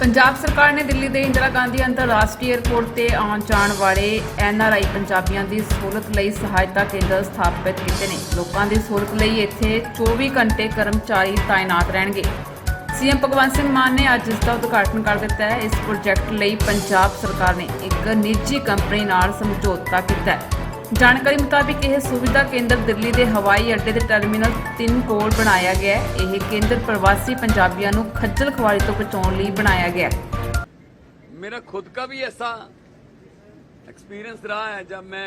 ਪੰਜਾਬ ਸਰਕਾਰ ਨੇ ਦਿੱਲੀ ਦੇ ਇੰਦਰਾ ਗਾਂਧੀ ਅੰਤਰਰਾਸ਼ਟਰੀ ਏਅਰਪੋਰਟ ਤੇ ਆਉਣ ਜਾਣ ਵਾਲੇ ਐਨਆਰਆਈ ਪੰਜਾਬੀਆਂ ਦੀ ਸਹੂਲਤ ਲਈ ਸਹਾਇਤਾ ਕੇਂਦਰ ਸਥਾਪਿਤ ਕੀਤੇ ਨੇ। ਲੋਕਾਂ ਦੀ ਸਹੂਲਤ ਲਈ ਇੱਥੇ 24 ਘੰਟੇ ਕਰਮਚਾਰੀ ਤਾਇਨਾਤ ਰਹਿਣਗੇ। ਸੀਐਮ ਭਗਵੰਤ ਸਿੰਘ ਮਾਨ ਨੇ ਅੱਜ ਇਸ ਦਾ ਉਦਘਾਟਨ ਕਰ ਦਿੱਤਾ ਹੈ। ਇਸ ਪ੍ਰੋਜੈਕਟ ਲਈ ਪੰਜਾਬ ਸਰਕਾਰ ਨੇ ਇੱਕ ਨਿੱਜੀ ਕੰਪਨੀ ਨਾਲ ਸਮਝੌਤਾ ਕੀਤਾ ਹੈ। ਜਾਣਕਾਰੀ ਮੁਤਾਬਿਕ ਇਹ ਸੁਵਿਧਾ ਕੇਂਦਰ ਦਿੱਲੀ ਦੇ ਹਵਾਈ ਅੱਡੇ ਦੇ ਟਰਮੀਨਲ 3 ਕੋਲ ਬਣਾਇਆ ਗਿਆ ਹੈ ਇਹ ਕੇਂਦਰ ਪ੍ਰਵਾਸੀ ਪੰਜਾਬੀਆਂ ਨੂੰ ਖੱਜਲ ਖੁਆਰੀ ਤੋਂ ਬਚਾਉਣ ਲਈ ਬਣਾਇਆ ਗਿਆ ਹੈ मेरा खुद का भी ऐसा एक्सपीरियंस रहा है जब मैं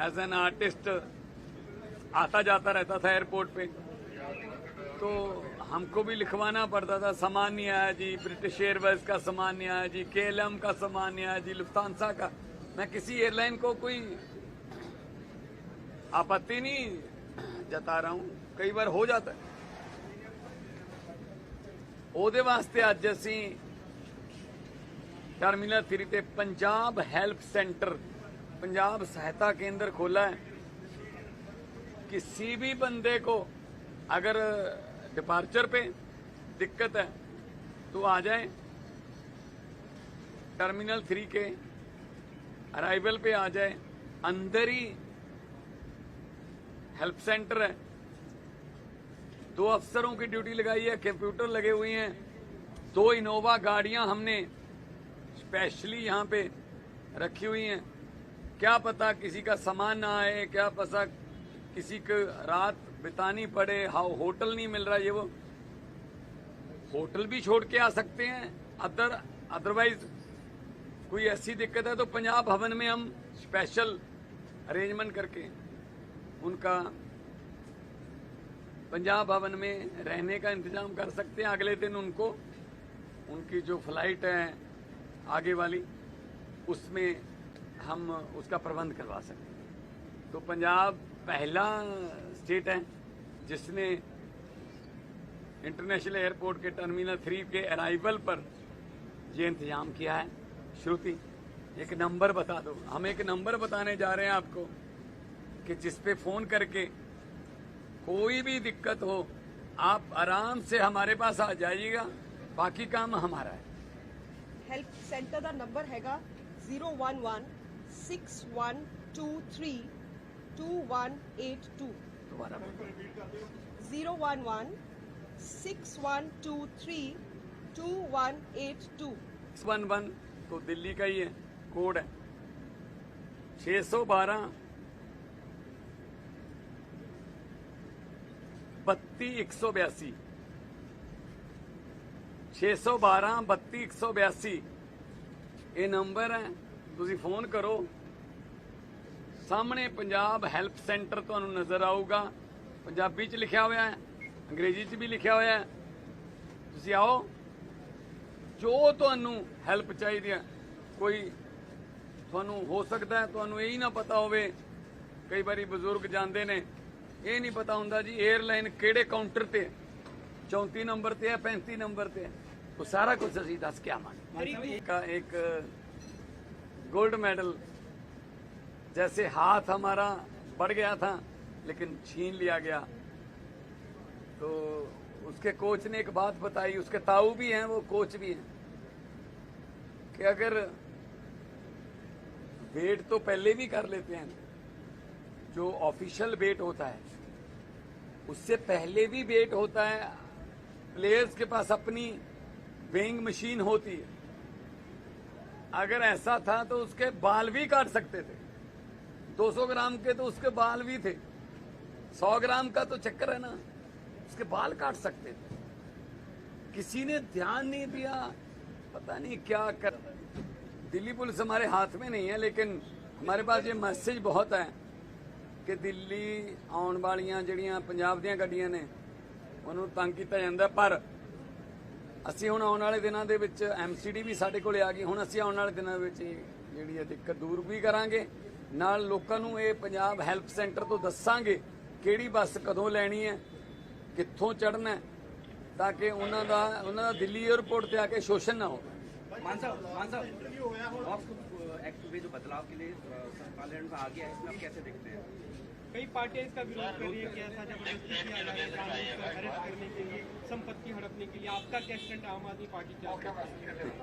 एज एन आर्टिस्ट आता जाता रहता था एयरपोर्ट पे तो हमको भी लिखवाना पड़ता था सामान नहीं आया जी ब्रिटिश एयरवेज का सामान नहीं आया जी के का सामान नहीं आया जी लुफ्तानसा का मैं किसी एयरलाइन को कोई आपत्ति नहीं जता रहा हूं कई बार हो जाता है ਉਹਦੇ ਵਾਸਤੇ ਅੱਜ ਅਸੀਂ टर्मिनल थ्री पे पंजाब हेल्प सेंटर पंजाब सहायता केंद्र खोला है किसी भी बंदे को अगर डिपार्चर पे दिक्कत है तो आ जाए टर्मिनल थ्री के अराइवल पे आ जाए अंदर ही हेल्प सेंटर है। दो अफसरों की ड्यूटी लगाई है, कंप्यूटर लगे हुए हैं। दो इनोवा गाड़ियाँ हमने स्पेशली यहाँ पे रखी हुई हैं। क्या पता किसी का सामान ना आए, क्या पता किसी को रात बितानी पड़े, हाउ होटल नहीं मिल रहा ये वो। होटल भी छोड़ के आ सकते हैं, अदर अदरवाइज़ कोई ऐसी दिक्कत है तो पंजाब भवन में हम स्पेशल अरेंजमेंट करके उनका पंजाब भवन में रहने का इंतज़ाम कर सकते हैं अगले दिन उनको। उनकी जो फ़्लाइट है आगे वाली, उसमें हम उसका प्रबंध करवा सकते हैं। तो पंजाब पहला स्टेट है जिसने इंटरनेशनल एयरपोर्ट के टर्मिनल थ्री के अराइवल पर ये इंतज़ाम किया है। श्रुति, एक नंबर बता दो। हम एक नंबर बताने जा रहे हैं आपको। कि जिसपे फ़ोन करके कोई भी दिक्कत हो आप आराम से हमारे पास आ जाइएगा। बाकी काम हमारा है। हेल्प सेंटर का नंबर हैगा zero one one six one two three two one eight two. दोबारा zero one one six one two three two one eight two. One one तो दिल्ली का ही है कोड है। 612 32182 612 32182 ਇਹ ਨੰਬਰ ਹੈ ਤੁਸੀਂ ਫੋਨ ਕਰੋ ਸਾਹਮਣੇ ਪੰਜਾਬ ਹੈਲਪ ਸੈਂਟਰ ਤੁਹਾਨੂੰ ਨਜ਼ਰ ਆਊਗਾ ਪੰਜਾਬੀ 'ਚ ਲਿਖਿਆ ਹੋਇਆ ਹੈ ਅੰਗਰੇਜ਼ੀ 'ਚ ਵੀ ਲਿਖਿਆ ਹੋਇਆ ਹੈ ਤੁਸੀਂ ਆਓ ਜੋ ਤੁਹਾਨੂੰ ਹੈਲਪ ਚਾਹੀਦੀ ਹੈ ਕੋਈ ਤੁਹਾਨੂੰ ਹੋ ਸਕਦਾ ਹੈ ਤੁਹਾਨੂੰ ਇਹ ਹੀ ਨਾ ਪਤਾ ਹੋਵੇ ਕਈ ਵਾਰੀ ਬਜ਼ੁਰਗ ਜਾਂਦੇ ਨੇ ये नहीं पता ਹੁੰਦਾ जी एयरलाइन ਕਿਹੜੇ ਕਾਊਂਟਰ ਤੇ 34 ਨੰਬਰ ਤੇ ਹੈ 35 ਨੰਬਰ ਤੇ ਹੈ सारा कुछ अभी दस के ਕੇ का एक गोल्ड मेडल जैसे हाथ हमारा बढ़ गया था लेकिन छीन लिया गया। तो उसके कोच ने एक बात बताई उसके ताऊ भी हैं वो कोच भी हैं कि अगर वेट तो पहले भी कर लेते हैं जो ऑफिशियल वेट होता है, उससे पहले भी वेट होता है। प्लेयर्स के पास अपनी वेइंग मशीन होती है। अगर ऐसा था तो उसके बाल भी काट सकते थे। 200 ग्राम के तो उसके बाल भी थे। 100 ग्राम का तो चक्कर है ना। उसके बाल काट सकते थे। किसी ने ध्यान नहीं दिया, पता नहीं क्या कर। दिल्ली पुलिस हमारे हाथ में नहीं है, लेकिन हमारे पास ये मैसेज बहुत है। ਕਿ ਦਿੱਲੀ ਆਉਣ ਵਾਲੀਆਂ ਜਿਹੜੀਆਂ ਪੰਜਾਬ ਦੀਆਂ ਗੱਡੀਆਂ ਨੇ, ਉਹਨੂੰ ਤੰਗ ਕੀਤਾ ਜਾਂਦਾ, ਪਰ ਅਸੀਂ ਹੁਣ ਆਉਣ ਵਾਲੇ ਦਿਨਾਂ ਦੇ ਵਿੱਚ ਐਮਸੀਡੀ ਵੀ ਸਾਡੇ ਕੋਲੇ ਆ ਗਈ, ਹੁਣ ਅਸੀਂ ਆਉਣ ਵਾਲੇ ਦਿਨਾਂ ਵਿੱਚ ਜਿਹੜੀ ਇਹ ਦਿੱਕਤ ਦੂਰ ਵੀ ਕਰਾਂਗੇ, ਨਾਲ ਲੋਕਾਂ ਨੂੰ ਇਹ ਪੰਜਾਬ ਹੈਲਪ ਸੈਂਟਰ ਤੋਂ ਦੱਸਾਂਗੇ ਕਿਹੜੀ ਬੱਸ ਕਦੋਂ ਲੈਣੀ ਹੈ, ਕਿੱਥੋਂ ਚੜ੍ਹਨਾ ਹੈ, ਤਾਂ ਕਿ ਉਹਨਾਂ ਦਾ ਉਹਨਾਂ ਦਾ ਦਿੱਲੀ 에ਅਰਪੋਰਟ ਤੇ ਆ ਕੇ ਸ਼ੋਸ਼ਣ ਨਾ ਹੋਵੇ। मान साहब मान साहब एक्ट में जो बदलाव के लिए पार्लियामेंट में आ गया है इसमें आप कैसे देखते हैं कई पार्टियाँ इसका विरोध कर रही है कि ऐसा ज़बरदस्ती किया जा रहा है अरेस्ट करने के लिए संपत्ति हड़पने के लिए आपका क्या स्टैंड आम आदमी पार्टी क्या